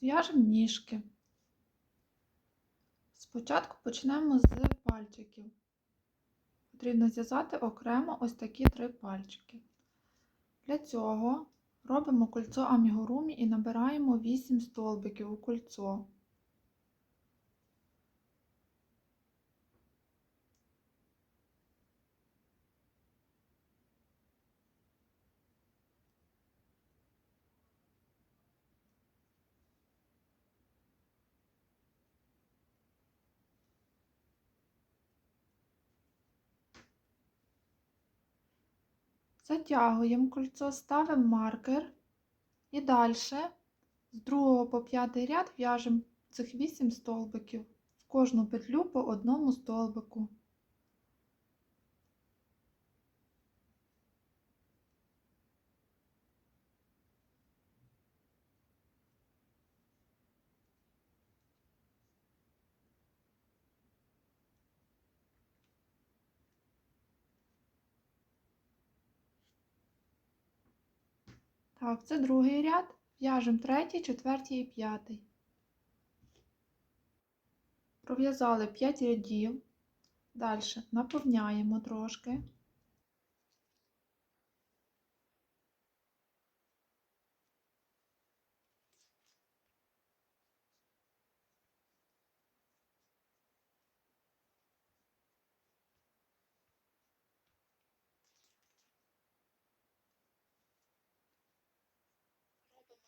Зв'яжемо ніжки. Спочатку почнемо з пальчиків. Потрібно зв'язати окремо ось такі три пальчики. Для цього робимо кольцо амігурумі і набираємо 8 столбиків у кольцо. Затягуємо кольцо, ставимо маркер і далі з 2 по 5 ряд в'яжемо цих 8 столбиків в кожну петлю по одному столбику. Так, це другий ряд. В'яжемо третій, четвертий і п'ятий. Пров'язали 5 рядів. Далі наповняємо трошки.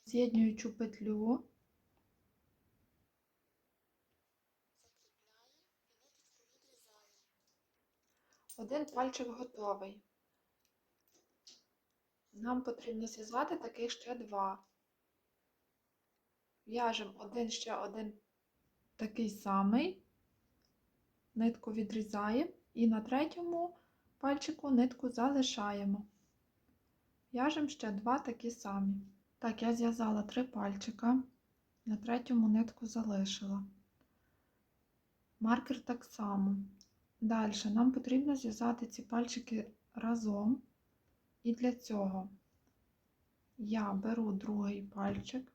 З'єднюючу петлю. Один пальчик готовий. Нам потрібно зв'язати таких ще два. В'яжемо один ще один такий самий, нитку відрізаємо і на третьому пальчику нитку залишаємо. В'яжемо ще два такі самі. Так, я зв'язала три пальчика, на третьому нитку залишила. Маркер так само. Далі нам потрібно зв'язати ці пальчики разом. І для цього я беру другий пальчик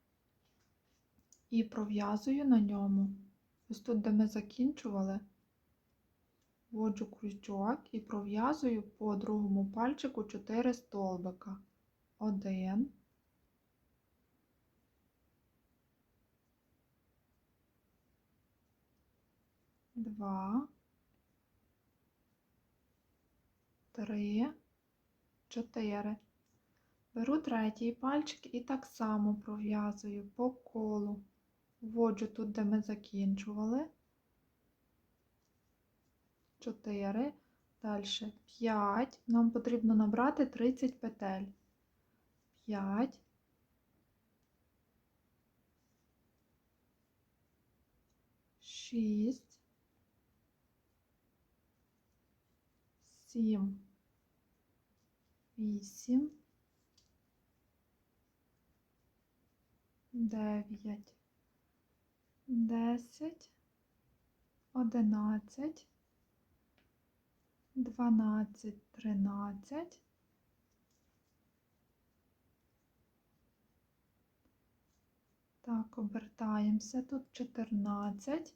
і пров'язую на ньому. Ось тут, де ми закінчували, вводжу крючок і пров'язую по другому пальчику 4 столбика. Один. Два, три, чотири. Беру третій пальчик і так само пров'язую по колу. Вводжу тут, де ми закінчували. Чотири. Далі 5. Нам потрібно набрати 30 петель. 5. Шість. Сім, вісім, дев'ять, десять, одинадцять, дванадцять, тринадцять. Так, обертаємося. Тут 14.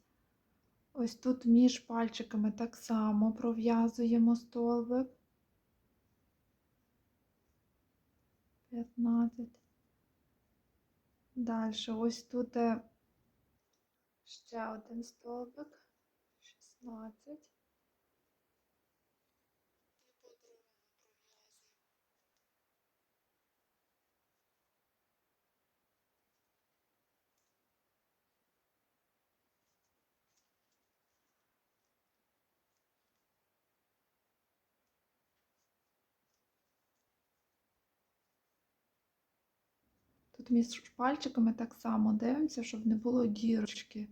Ось тут між пальчиками так само пров'язуємо столбик. 15. Далі ось тут ще один столбик, 16. Між пальчиками так само дивимося, щоб не було дірочки.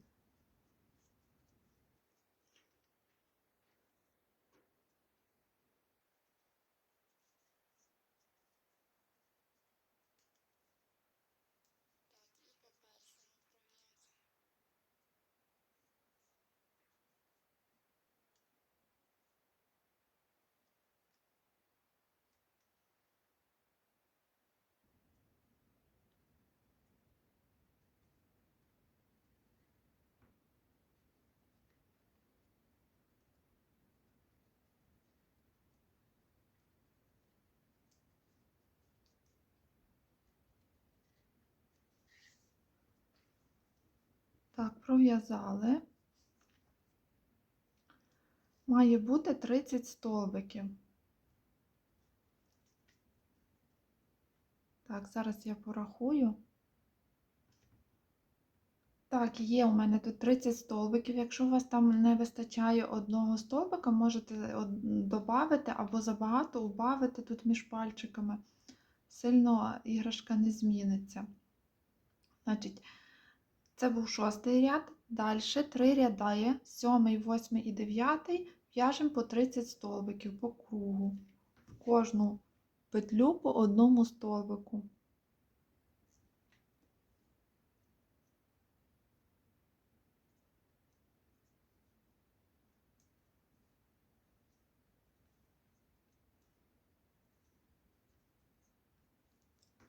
Так, пров'язали. Має бути 30 столбиків. Так, зараз я порахую. Так, є у мене тут 30 столбиків. Якщо у вас там не вистачає одного столбика, можете додати або забагато убавити тут між пальчиками. Сильно іграшка не зміниться. Значить, це був шостий ряд. Далі три ряда сьомий, восьмий і дев'ятий. В'яжемо по 30 столбиків по кругу. Кожну петлю по одному столбику.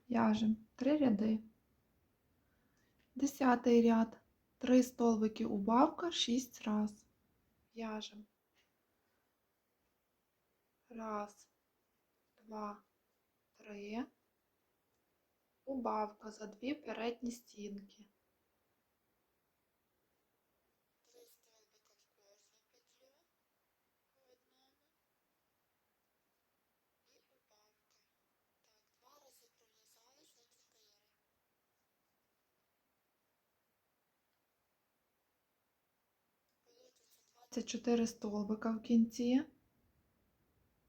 В'яжемо три ряди. Десятий ряд. Три столбики убавка, шість раз. В'яжемо. Раз, два, три. Убавка за дві передні стінки. Три столбика в кожну петлю по одному і убавка. Так, два рази пров'язали за чотири. 24 столбика в кінці.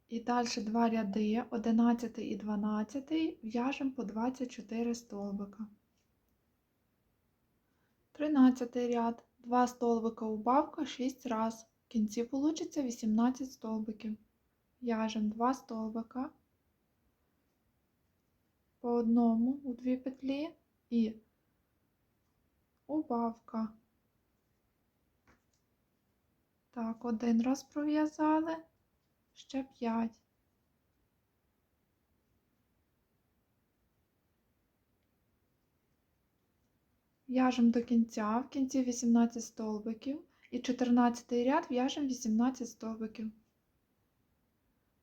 І далі два ряди, 11 і 12, в'яжемо по 24 столбика. 13 ряд, 2 столбика убавка 6 раз. В кінці вийде 18 столбиків. В'яжемо 2 столбика по одному у дві петлі і убавка. Так, один раз пров'язали, ще 5. В'яжемо до кінця, в кінці 18 стовбиків і 14 ряд в'яжемо 18 стовбиків.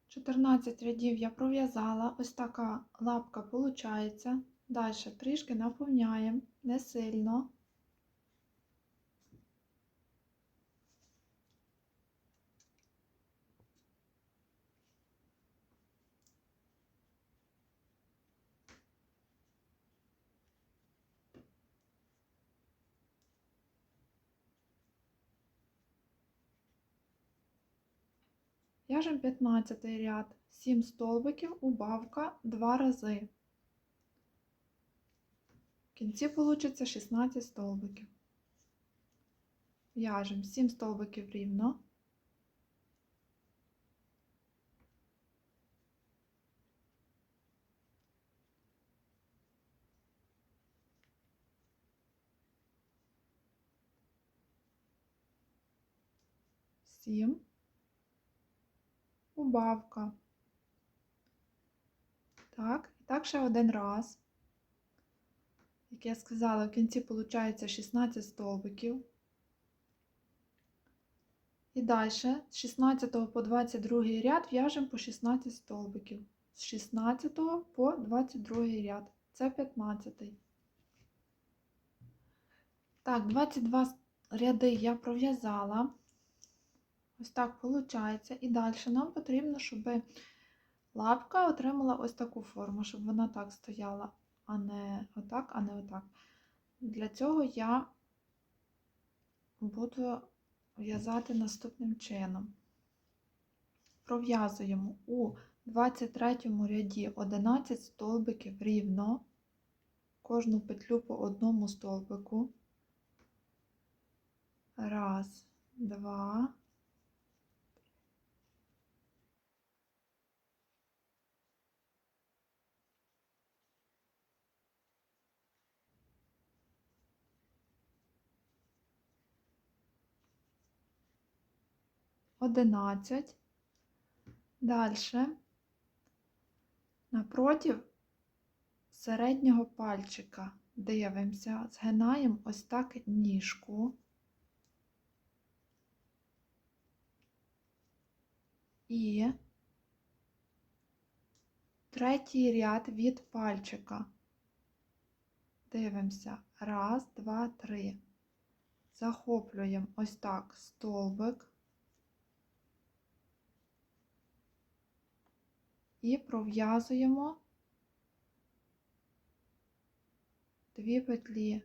14 рядів я пров'язала, ось така лапка виходить. Далі трішки наповняємо, не сильно. В'яжемо 15 ряд, 7 столбиків, убавка 2 рази. В кінці вийде 16 столбиків. В'яжемо 7 столбиків рівно. Сім убавка. Так, і так ще один раз. Як я сказала, в кінці виходить 16 стовбиків. І далі з 16 по 22 ряд в'яжемо по 16 стовбиків. З 16 по 22 ряд. Це 15. Так, 22 ряди я пров'язала. Ось так виходить. І далі нам потрібно, щоб лапка отримала ось таку форму, щоб вона так стояла, а не отак, а не отак. Для цього я буду в'язати наступним чином. Пров'язуємо у 23 ряді 11 столбиків рівно, кожну петлю по одному столбику. Раз, два. Одинадцять. Далі напротив середнього пальчика дивимося, згинаємо ось так ніжку. І третій ряд від пальчика. Дивимося. Раз, два, три. захоплюємо ось так столбик і пров'язуємо дві петлі.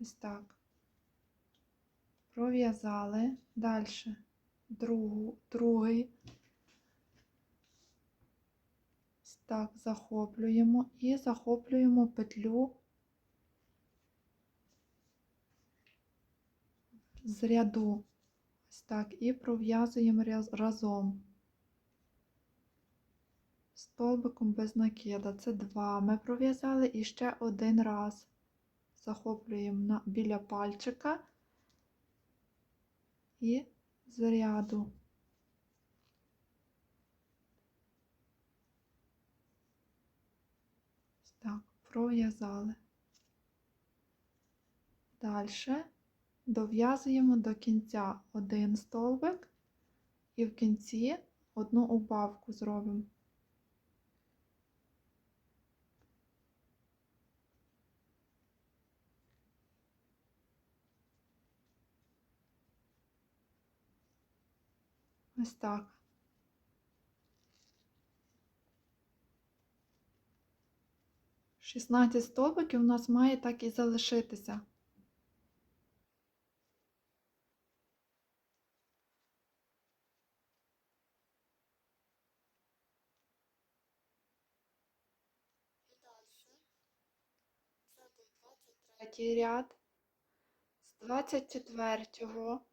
Ось так. Пров'язали. Далі другу, другий. Ось так захоплюємо і захоплюємо петлю з ряду. Ось так, і пров'язуємо разом. Столбиком без накида. Це два. Ми пров'язали і ще один раз. Захоплюємо на, біля пальчика і з ряду. Так, пров'язали. Далі дов'язуємо до кінця один столбик і в кінці одну убавку зробимо. Ось так. Шістнадцять стовбиків у нас має так і залишитися. І далі. Це буде 23 Третій ряд з 24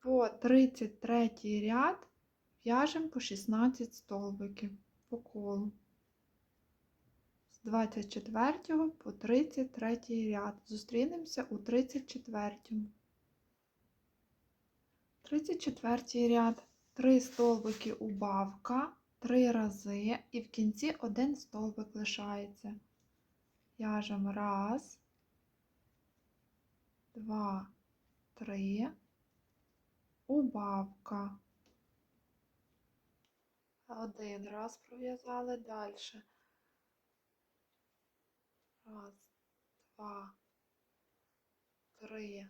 по 33 ряд в'яжемо по 16 стовбиків по колу. З 24 по 33 ряд. Зустрінемося у 34. 34 ряд. 3 стовбики убавка, 3 рази і в кінці один стовбик лишається. В'яжемо раз, два, три, убавка. Один раз пров'язали далі. Раз, два, три,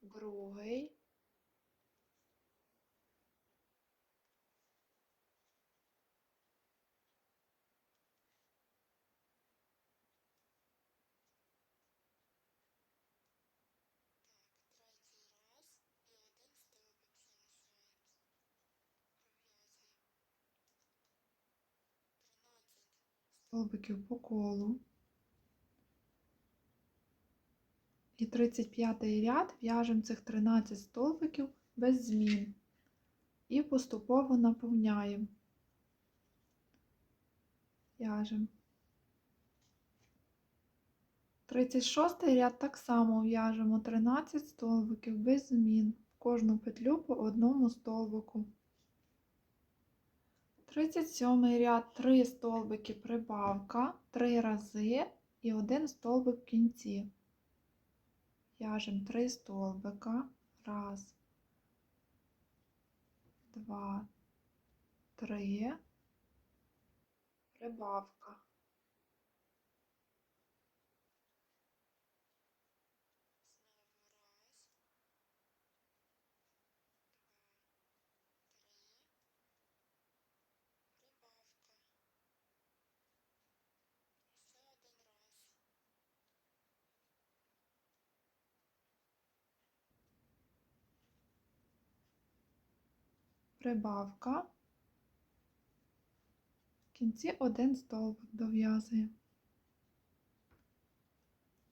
другий. Пров'язуємо. 13 стовбиків по колу. І 35 ряд в'яжемо цих 13 стовбиків без змін. І поступово наповняємо. В'яжемо. 36 ряд так само в'яжемо 13 стовбиків без змін. В кожну петлю по одному стовбику. 37 ряд 3 столбики прибавка, 3 рази і 1 столбик в кінці. В'яжемо 3 столбика. Раз, два, три. Прибавка. Знову раз, два, три. Прибавка. І ще один раз. Прибавка. В кінці один стовбик дов'язуємо.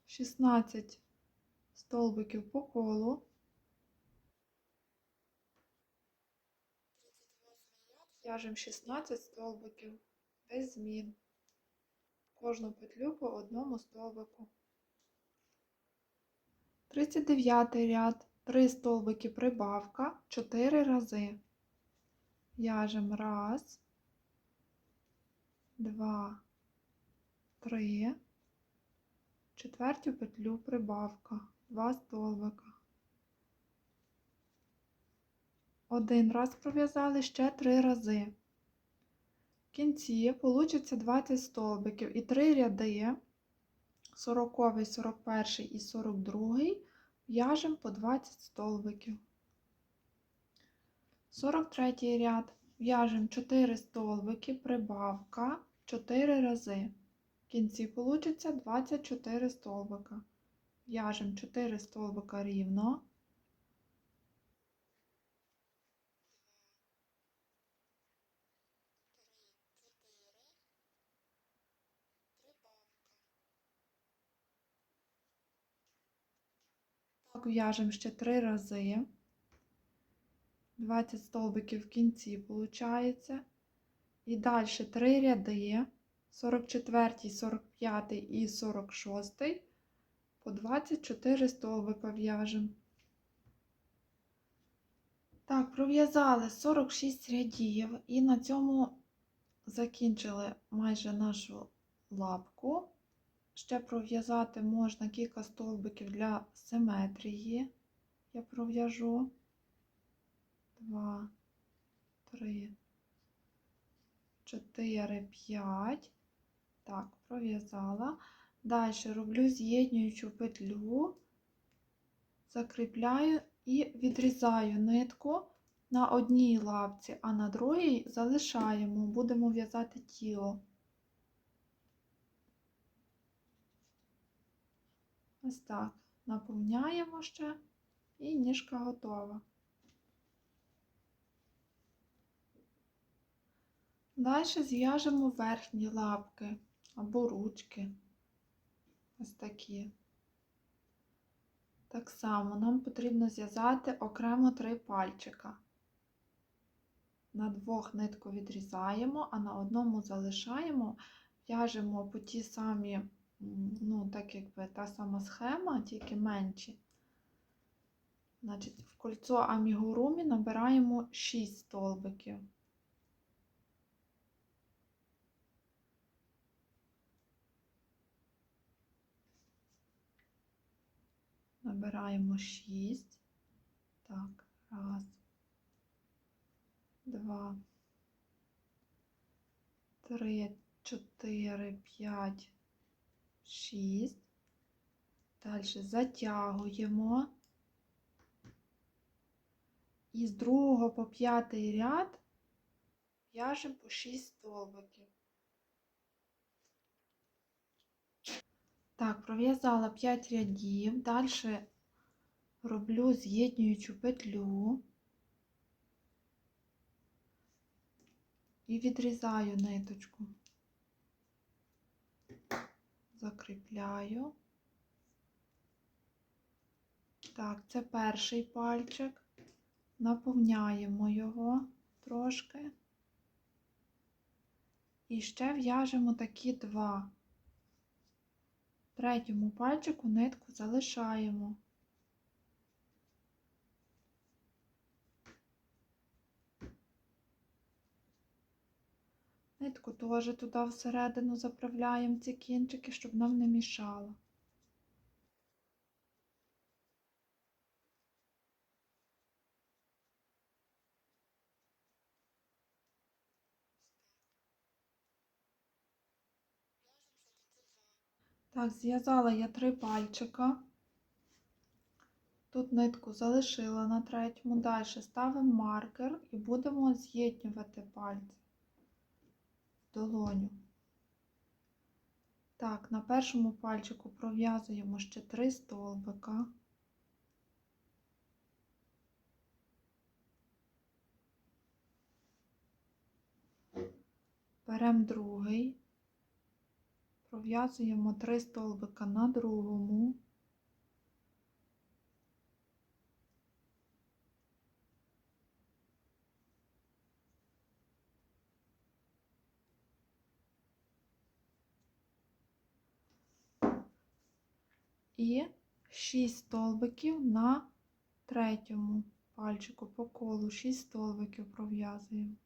16 стовбиків по колу. 38 ряд. В'яжемо 16 стовбиків без змін. Кожну петлю по одному стовбику. 39 ряд, 3 стовбики прибавка, 4 рази. В'яжемо раз, два, три, четвертю петлю прибавка, 2 стовбика. Один раз пров'язали ще 3 рази. В кінці получиться 20 стовбиків і 3 ряди. 40, 41 і 42 В'яжемо по 20 столбиків. 43 ряд. В'яжемо 4 столбики, прибавка 4 рази. В кінці вийде 24 столбика. В'яжемо 4 столбика рівно. три. Так, в'яжемо ще 3 рази. 20 столбиків в кінці виходить. І далі 3 ряди. 44, 45 і 46. По 24 столбика в'яжемо. Так, пров'язали 46 рядів і на цьому закінчили майже нашу лапку. Ще пров'язати можна кілька стовбиків для симетрії. Я пров'яжу. Два, три, чотири, п'ять. Так, пров'язала. Далі роблю з'єднюючу петлю, закріпляю і відрізаю нитку на одній лапці, а на другій залишаємо, будемо в'язати тіло. Ось так. Наповняємо ще і ніжка готова. Далі зв'яжемо верхні лапки або ручки. Ось такі. Так само нам потрібно зв'язати окремо три пальчика. На двох нитку відрізаємо, а на одному залишаємо, в'яжемо по ті самі, ну, так якби та сама схема, тільки менші. Значить, в кольцо амігурумі набираємо 6 столбиків. Набираємо 6. Так, раз, два, три, чотири, п'ять, шість. Далі затягуємо. І з другого по п'ятий ряд в'яжемо по 6 столбиків. Так, пров'язала 5 рядів, далі роблю з'єднюючу петлю. І відрізаю ниточку, закріпляю. Так, це перший пальчик, наповняємо його трошки. І ще в'яжемо такі два третьому пальчику нитку залишаємо. Нитку теж туди всередину заправляємо ці кінчики, щоб нам не мішало. Так, зв'язала я три пальчика. Тут нитку залишила на третьому. Далі ставимо маркер і будемо з'єднювати пальці в долоню. Так, на першому пальчику пров'язуємо ще три столбика. Беремо другий. Пров'язуємо три столбика на другому. І 6 столбиків на третьому пальчику по колу, 6 столбиків пров'язуємо.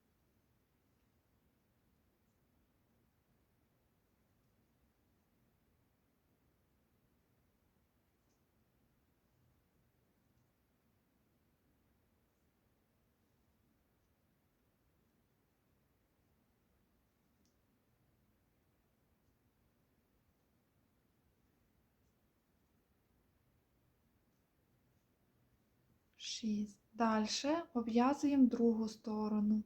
6. Далі обв'язуємо другу сторону.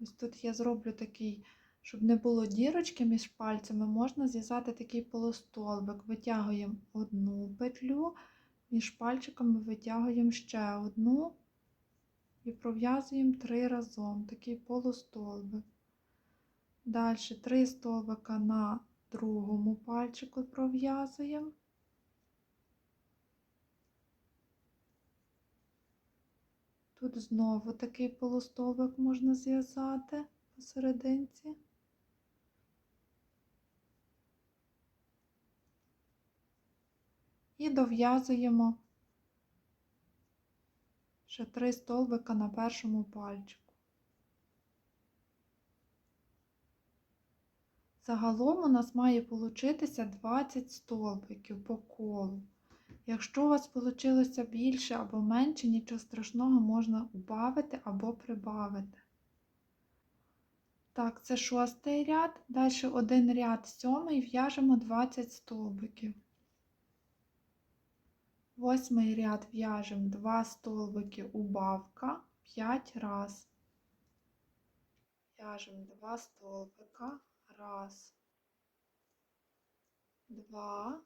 Ось тут я зроблю такий, щоб не було дірочки між пальцями, можна зв'язати такий полустолбик. Витягуємо одну петлю, між пальчиками витягуємо ще одну і пров'язуємо три разом, такий полустолбик. Далі три столбика на другому пальчику пров'язуємо. Тут знову такий полустовик можна зв'язати посерединці. І дов'язуємо ще три столбика на першому пальчику. Загалом у нас має получитися 20 столбиків по колу. Якщо у вас вийшло більше або менше, нічого страшного можна убавити або прибавити. Так, це шостий ряд. Далі один ряд сьомий в'яжемо 20 стовбиків. Восьмий ряд в'яжемо 2 столбики убавка 5 раз. В'яжемо 2 столбика. Раз, два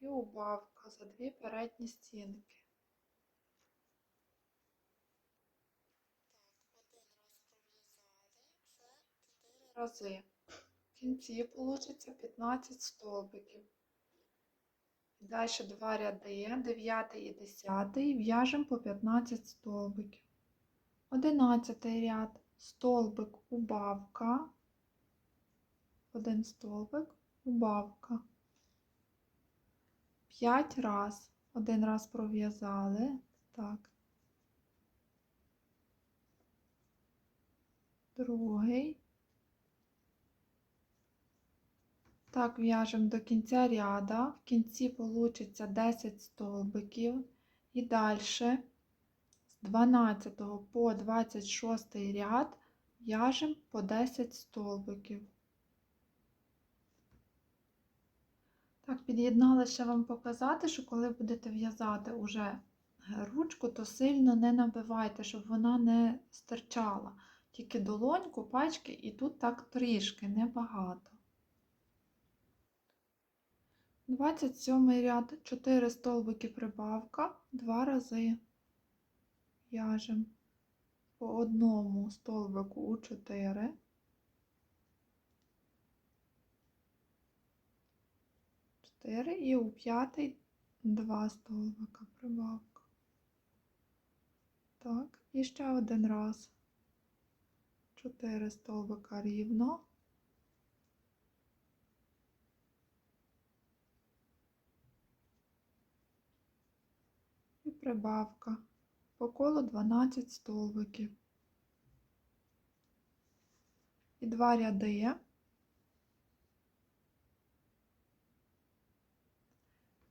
і убавка за дві передні стінки. Рази. В кінці вийде 15 столбиків. Далі два ряди, 9 і 10, в'яжемо по 15 столбиків. 11 ряд, столбик убавка, один столбик, убавка. 5 раз. Один раз пров'язали. Так. Другий. Так, в'яжемо до кінця ряда. В кінці вийде 10 столбиків. І далі з 12 по 26 ряд в'яжемо по 10 столбиків. Так, під'єднала ще вам показати, що коли будете в'язати уже ручку, то сильно не набивайте, щоб вона не стирчала. Тільки долоньку, пачки і тут так трішки, небагато. 27 ряд, 4 столбики прибавка, 2 рази в'яжемо по одному столбику у 4. Чотири і у п'ятий два столбика прибавка. Так, і ще один раз. Чотири столбика рівно. І прибавка. По колу 12 столбиків. І два ряди.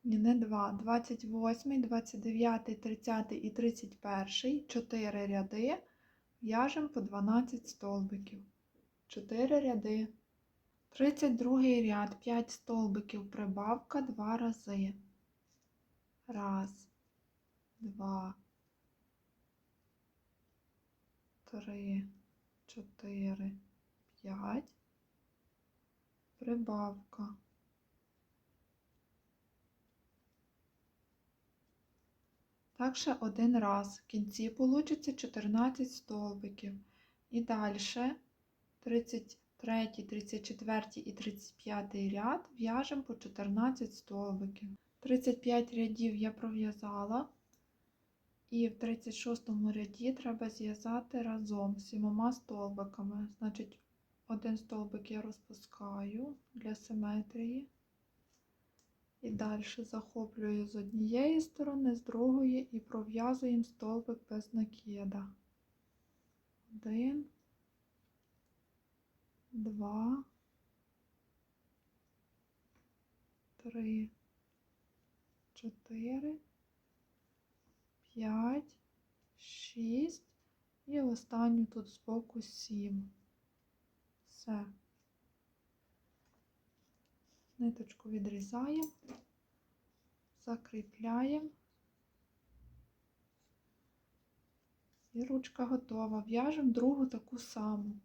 Ні, не 2. 28, 29, 30 і 31. 4 ряди. В'яжемо по 12 столбиків. 4 ряди. 32 ряд, 5 столбиків прибавка 2 рази. Раз, два, три, чотири, п'ять. Прибавка. Так ще один раз. В кінці вийде 14 столбиків. І далі 33, 34 і 35 ряд в'яжемо по 14 столбиків. 35 рядів я пров'язала. І в 36 ряді треба зв'язати разом з сімома столбиками. Значить, один столбик я розпускаю для симетрії. І далі захоплюю з однієї сторони, з другої і пров'язуємо столбик без накида. Один, два, три, чотири, п'ять, шість і останню тут збоку сім. Все. Ниточку відрізаємо, закріпляємо. І ручка готова. В'яжемо другу таку саму.